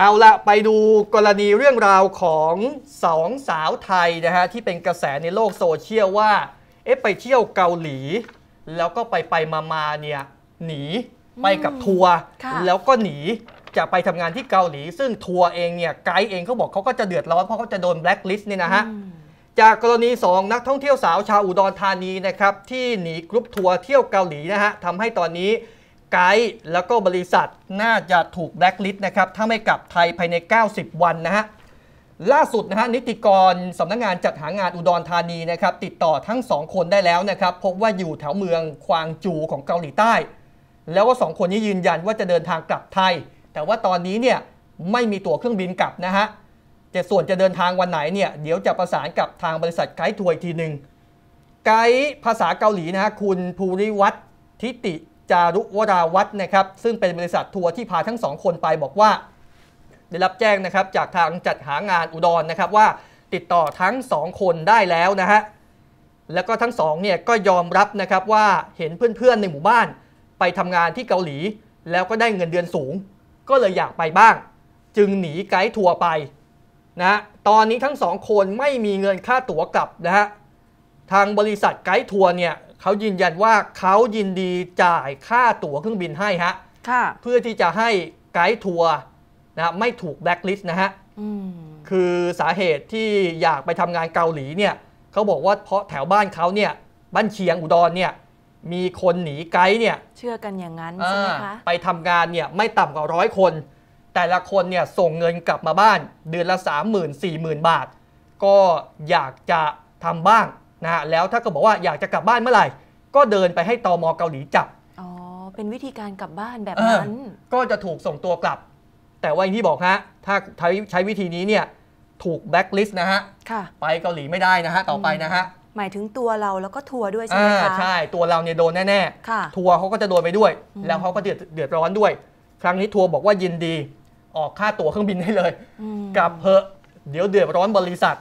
เอาละไปดูกรณีเรื่องราวของสองสาวไทยนะฮะที่เป็นกระแสในโลกโซเชียลว่า เอ๊ะไปเที่ยวเกาหลี แล้วก็ไปไปมามาเนี่ยหนีไปกับทัวร์ค่ะแล้วก็หนีจะไปทำงานที่เกาหลี ซึ่งทัวร์เองเนี่ยไกด์เองเขาบอกเขาก็จะเดือดร้อนเพราะเขาจะโดนแบล็คลิสต์เนี่ยนะฮะอืมจากกรณี 2 นักท่องเที่ยวสาวชาวอุดรธานีนะครับที่หนีกรุ๊ปทัวร์เที่ยวเกาหลีนะฮะทำให้ตอนนี้ ไกด์แล้วก็บริษัทน่าจะถูกแบล็คลิสต์นะครับถ้าไม่กลับไทยภายใน 90 วันนะฮะล่าสุดนะฮะนิติกรสำนักงานจัดหางานอุดรธานีนะครับติดต่อทั้ง 2 คนได้แล้วนะครับพบว่าอยู่แถวเมืองควางจูของเกาหลีใต้ แล้วก็สองคนนี้ยืนยันว่าจะเดินทางกลับไทย แต่ว่าตอนนี้เนี่ยไม่มีตั๋วเครื่องบินกลับนะฮะจะส่วนจะเดินทางวันไหนเนี่ยเดี๋ยวจะประสานกับทางบริษัทไกด์ทัวร์อีกทีหนึ่งไกด์ภาษาเกาหลีนะฮะคุณภูริวัฒน์ทิติ จารุวราวัฒน์นะครับ ซึ่งเป็นบริษัททัวร์ที่พาทั้งสองคนไปบอกว่า ได้รับแจ้งนะครับจากทางจัดหางานอุดรนะครับว่าติดต่อทั้งสองคนได้แล้วนะฮะแล้วก็ทั้งสองเนี่ยก็ยอมรับนะครับว่าเห็นเพื่อนๆในหมู่บ้าน ไปทำงานที่เกาหลี แล้วก็ได้เงินเดือนสูง ก็เลยอยากไปบ้าง จึงหนีไกด์ทัวร์ไปนะตอนนี้ทั้งสองคนไม่มีเงินค่าตั๋วกลับนะฮะทางบริษัทไกด์ทัวร์เนี่ย เขายืนยันว่าเขายินดีจ่ายค่าตั๋วเครื่องบินให้ฮะค่ะเพื่อที่จะให้ไกด์ทัวร์นะฮะไม่ถูกแบล็คลิสต์นะฮะอืมคือสาเหตุที่อยากไปทำงานเกาหลีเนี่ยเขาบอกว่าเพราะแถวบ้านเขาเนี่ยบ้านเชียงอุดรเนี่ยมีคนหนีไกด์เนี่ยเชื่อกันอย่างนั้นใช่ไหมคะอ่าไปทำงานเนี่ยไม่ต่ำกว่าร้อยคน แต่ละคนเนี่ยส่งเงินกลับมาบ้าน เดือนละ 3 0 0 0 0 4 0 0 0 0 บาท ก็อยากจะทำบ้าง นะฮะแล้วถ้าก็บอกว่าอยากจะกลับบ้านเมื่อไหร่ ก็เดินไปให้ตอมเกาหลีจับอ๋อเป็นวิธีการกลับบ้านแบบเออนั้นก็จะถูกส่งตัวกลับ แต่ว่าอย่างที่บอกฮะถ้าใช้ใช้วิธีนี้เนี่ยถูกแบล็คลิสต์นะฮะค่ะไปเกาหลีไม่ได้นะฮะต่อไปนะฮะหมายถึงตัวเราแล้วก็ทัวร์ด้วยใช่ไหมอ่าคะใช่ตัวเราเนี่ยโดนแน่ค่ะๆทัวร์เขาก็จะโดนไปด้วยอืมแล้วเขาก็เดือดเดือดร้อนด้วย ครั้งนี้ทัวร์บอกว่ายินดี ออกค่าตั๋วเครื่องบินให้เลยอืมกลับเพอะเดี๋ยวเดือดร้อนบริษัท